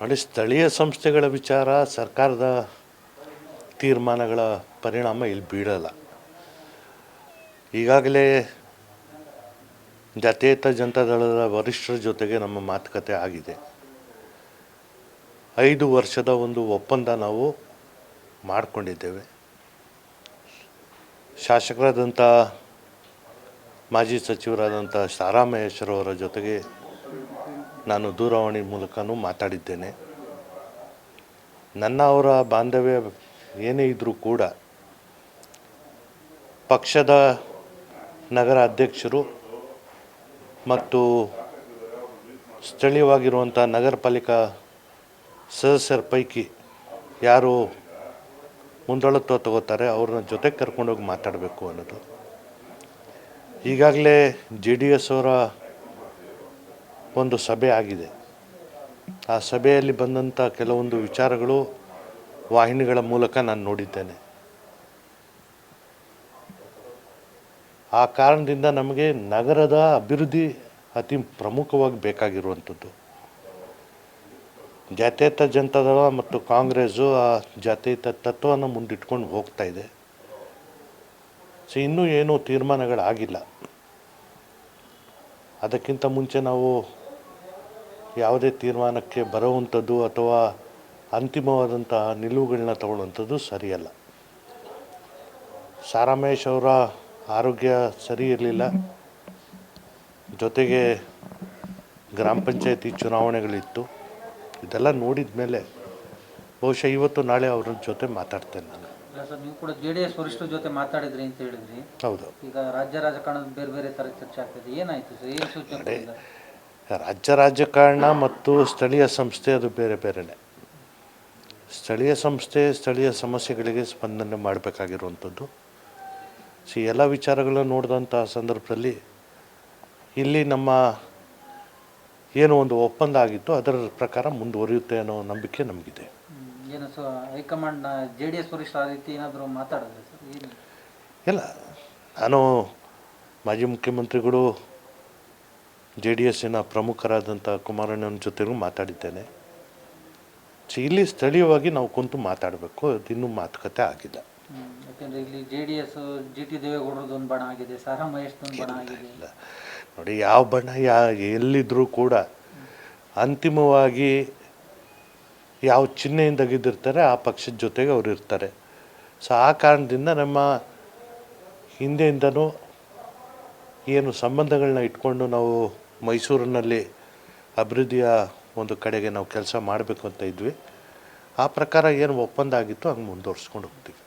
ನೋಡಿ, ಸ್ಥಳೀಯ ಸಂಸ್ಥೆಗಳ ವಿಚಾರ, ಸರ್ಕಾರದ ತೀರ್ಮಾನಗಳ ಪರಿಣಾಮ ಇಲ್ಲಿ ಬೀಳಲ್ಲ. ಈಗಾಗಲೇ ಜಾತ್ಯತೀತ ಜನತಾದಳದ ವರಿಷ್ಠರ ಜೊತೆಗೆ ನಮ್ಮ ಮಾತುಕತೆ ಆಗಿದೆ. ಐದು ವರ್ಷದ ಒಂದು ಒಪ್ಪಂದ ನಾವು ಮಾಡಿಕೊಂಡಿದ್ದೇವೆ. ಶಾಸಕರಾದಂಥ ಮಾಜಿ ಸಚಿವರಾದಂಥ ಸಾರಾಮಹೇಶ್ವರವರ ಜೊತೆಗೆ ನಾನು ದೂರವಾಣಿ ಮೂಲಕನೂ ಮಾತಾಡಿದ್ದೇನೆ. ನನ್ನ ಅವರ ಬಾಂಧವ್ಯ ಏನೇ ಇದ್ದರೂ ಕೂಡ ಪಕ್ಷದ ನಗರ ಅಧ್ಯಕ್ಷರು ಮತ್ತು ಸ್ಥಳೀಯವಾಗಿರುವಂಥ ನಗರ ಪಾಲಿಕಾ ಸದಸ್ಯರ ಪೈಕಿ ಯಾರು ಮುಂದಳತ್ವ ತಗೋತಾರೆ, ಅವ್ರನ್ನ ಜೊತೆ ಕರ್ಕೊಂಡೋಗಿ ಮಾತಾಡಬೇಕು ಅನ್ನೋದು. ಈಗಾಗಲೇ ಜೆ ಡಿ ಎಸ್ ಅವರ ಒಂದು ಸಭೆ ಆಗಿದೆ. ಆ ಸಭೆಯಲ್ಲಿ ಬಂದಂಥ ಕೆಲವೊಂದು ವಿಚಾರಗಳು ವಾಹಿನಿಗಳ ಮೂಲಕ ನಾನು ನೋಡಿದ್ದೇನೆ. ಆ ಕಾರಣದಿಂದ ನಮಗೆ ನಗರದ ಅಭಿವೃದ್ಧಿ ಅತಿ ಪ್ರಮುಖವಾಗಿ ಬೇಕಾಗಿರುವಂಥದ್ದು. ಜಾತ್ಯತ ಜನತಾದಳ ಮತ್ತು ಕಾಂಗ್ರೆಸ್ಸು ಆ ಜಾತ್ಯತ ತತ್ವವನ್ನು ಮುಂದಿಟ್ಕೊಂಡು ಹೋಗ್ತಾ ಇದೆ. ಸೊ, ಇನ್ನೂ ಏನೂ ತೀರ್ಮಾನಗಳಾಗಿಲ್ಲ. ಅದಕ್ಕಿಂತ ಮುಂಚೆ ನಾವು ಯಾವುದೇ ತೀರ್ಮಾನಕ್ಕೆ ಬರುವಂಥದ್ದು ಅಥವಾ ಅಂತಿಮವಾದಂತಹ ನಿಲುವುಗಳನ್ನ ತಗೊಳ್ಳುವಂಥದ್ದು ಸರಿಯಲ್ಲ. ಸಾರಾಮೇಶ್ ಅವರ ಆರೋಗ್ಯ ಸರಿ ಇರಲಿಲ್ಲ. ಜೊತೆಗೆ ಗ್ರಾಮ ಪಂಚಾಯತಿ ಚುನಾವಣೆಗಳಿತ್ತು. ಇದೆಲ್ಲ ನೋಡಿದ ಮೇಲೆ ಬಹುಶಃ ಇವತ್ತು ನಾಳೆ ಅವ್ರ ಜೊತೆ ಮಾತಾಡ್ತೇನೆ ನಾನು. ನೀವು ಕೂಡ ಜೆ ಡಿ ಎಸ್ ವರಿಷ್ಠರ ಜೊತೆ ಮಾತಾಡಿದ್ರಿ ಅಂತ ಹೇಳಿದ್ರಿ. ಹೌದು. ಈಗ ರಾಜ್ಯ ರಾಜಕಾರಣದ ಬೇರೆ ಬೇರೆ ಥರ ಚರ್ಚೆ ಆಗ್ತದೆ ಏನಾಯ್ತು ಸರ್? ಏನು ಸೂಚನೆ? ರಾಜ್ಯ ರಾಜಕಾರಣ ಮತ್ತು ಸ್ಥಳೀಯ ಸಂಸ್ಥೆ ಅದು ಬೇರೆ ಬೇರೆನೆ. ಸ್ಥಳೀಯ ಸಂಸ್ಥೆ ಸ್ಥಳೀಯ ಸಮಸ್ಯೆಗಳಿಗೆ ಸ್ಪಂದನೆ ಮಾಡಬೇಕಾಗಿರುವಂಥದ್ದು. ಸೊ ಎಲ್ಲ ವಿಚಾರಗಳನ್ನು ನೋಡಿದಂಥ ಸಂದರ್ಭದಲ್ಲಿ ಇಲ್ಲಿ ನಮ್ಮ ಏನು ಒಂದು ಒಪ್ಪಂದ ಆಗಿತ್ತು ಅದರ ಪ್ರಕಾರ ಮುಂದುವರಿಯುತ್ತೆ ಅನ್ನೋ ನಂಬಿಕೆ ನಮಗಿದೆ. ಏನು so high command J D S ವರಿಷ್ಠ ಆ ರೀತಿ ಏನಾದರೂ ಮಾತಾಡಿದ್ರೆ ಇಲ್ಲ. ನಾನು ಮಾಜಿ ಮುಖ್ಯಮಂತ್ರಿಗಳು ಜೆ ಡಿ ಎಸ್ಸಿನ ಪ್ರಮುಖರಾದಂಥ ಕುಮಾರಣ್ಣನ ಜೊತೆಗೂ ಮಾತಾಡಿದ್ದೇನೆ. ಸೊ ಇಲ್ಲಿ ಸ್ಥಳೀಯವಾಗಿ ನಾವು ಕುಂತು ಮಾತಾಡಬೇಕು ಅದಿನ್ನೂ ಮಾತುಕತೆ ಆಗಿಲ್ಲ. ಯಾಕಂದ್ರೆ ಇಲ್ಲಿ J D S G T ದೇವೇಗೌಡರದ್ದು ಒಂದು ಬಣ ಆಗಿದೆ ಸಾರಾ ಮಹೇಶ್ದೊಂದು ಬಣ ಆಗಿದೆ ಇಲ್ಲ. ನೋಡಿ ಯಾವ ಬಣ ಯಾ ಎಲ್ಲಿದ್ದರೂ ಕೂಡ ಅಂತಿಮವಾಗಿ ಯಾವ ಚಿಹ್ನೆಯಿಂದ ಗೆದ್ದಿರ್ತಾರೆ ಆ ಪಕ್ಷದ ಜೊತೆಗೆ ಅವರು ಇರ್ತಾರೆ. ಸೊ ಆ ಕಾರಣದಿಂದ ನಮ್ಮ ಹಿಂದೆಯಿಂದನೂ ಏನು ಸಂಬಂಧಗಳನ್ನ ಇಟ್ಕೊಂಡು ನಾವು ಮೈಸೂರಿನಲ್ಲಿ ಅಭಿವೃದ್ಧಿಯ ಒಂದು ಕಡೆಗೆ ನಾವು ಕೆಲಸ ಮಾಡಬೇಕು ಅಂತ ಇದ್ವಿ. ಆ ಪ್ರಕಾರ ಏನು ಒಪ್ಪಂದ ಆಗಿತ್ತು ಹಂಗೆ ಮುಂದುವರ್ಸ್ಕೊಂಡು ಹೋಗ್ತೀವಿ.